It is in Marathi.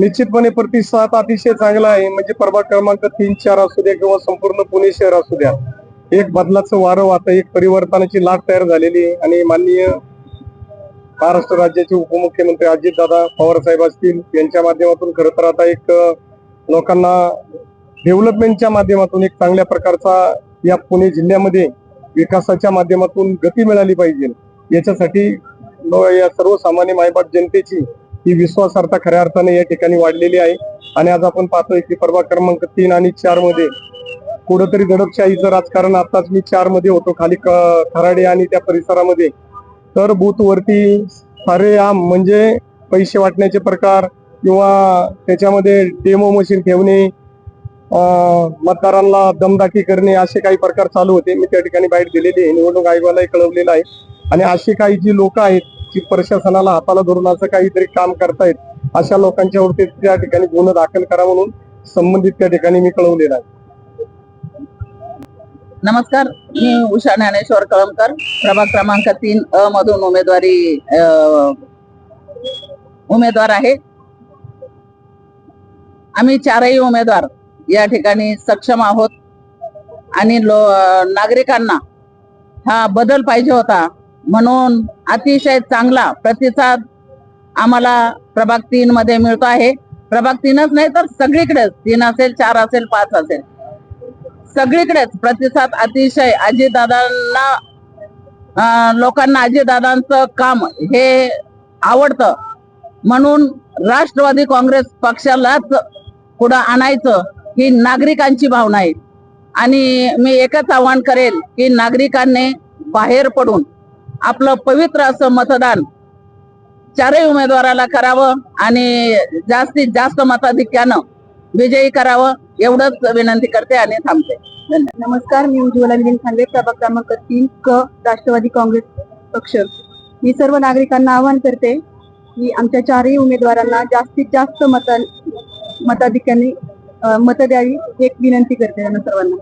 निश्चितपणे प्रतिसाद अतिशय चांगला आहे. म्हणजे प्रभाग क्रमांक तीन चार असू द्या किंवा संपूर्ण पुणे शहर असू द्या. एक बदलाचं वारं आता एक परिवर्तनाची लाट तयार झालेली आहे. आणि माननीय महाराष्ट्र राज्याचे उपमुख्यमंत्री अजितदादा पवार साहेब असतील यांच्या माध्यमातून खरं तर आता एक लोकांना डेव्हलपमेंटच्या माध्यमातून एक चांगल्या प्रकारचा या पुणे जिल्ह्यामध्ये विकासाच्या माध्यमातून गती मिळाली पाहिजे. याच्यासाठी या सर्वसामान्य मायबाप जनतेची ही विश्वासार्हता खऱ्या अर्थाने या ठिकाणी वाढलेली आहे. आणि आज आपण पाहतोय की परवा क्रमांक तीन आणि चारमध्ये कुठंतरी दडपशाहीचं राजकारण आताच मी चारमध्ये होतो खाली खराडे आणि त्या परिसरामध्ये. तर बूथवरती सारे आम म्हणजे पैसे वाटण्याचे प्रकार किंवा त्याच्यामध्ये डेमो मशीन ठेवणे मतदारांना दमदाटी करणे असे काही प्रकार चालू होते. मी त्या ठिकाणी बाईट दिलेली आहे. निवडणूक आयोगालाही कळवलेलं आहे. आणि अशी काही जी लोक आहेत की प्रशासनाला हाताला धरून असं काहीतरी काम करतायत अशा लोकांच्यावरती त्या ठिकाणी गुन्हा दाखल करा म्हणून संबंधित त्या ठिकाणी मी कळवलेला आहे नमस्कार मी उषा ज्ञानेश्वर कळमकर. प्रभाग क्रमांक तीन अ मधून उमेदवारी उमेदवार आहे. आम्ही चारही उमेदवार या ठिकाणी सक्षम आहोत. आणि लो नागरिकांना हा बदल पाहिजे होता. म्हणून अतिशय चांगला प्रतिसाद आम्हाला प्रभाग तीन मध्ये मिळतो आहे. प्रभाग तीनच नाही तर सगळीकडेच तीन असेल चार असेल पाच असेल. सगळीकडेच प्रतिसाद अतिशय अजितदादांना लोकांना अजितदादांचं काम हे आवडतं. म्हणून राष्ट्रवादी काँग्रेस पक्षालाच पुढं आणायचं ही नागरिकांची भावना आहे. आणि मी एकच आवाहन करेल की नागरिकांनी बाहेर पडून आपलं पवित्र असं मतदान चारही उमेदवाराला करावं आणि जास्तीत जास्त मताधिक्यानं विजयी करावं एवढंच विनंती करते आणि थांबते. नमस्कार मी उज्ज्वला मिलिंद खांदे प्रभाग क्रमांक तीन क राष्ट्रवादी काँग्रेस पक्ष. मी सर्व नागरिकांना आवाहन करते की आमच्या चारही उमेदवारांना जास्तीत जास्त मता मताधिक्यांनी मत मतं द्यावी ही एक विनंती करते त्यांना सर्वांना.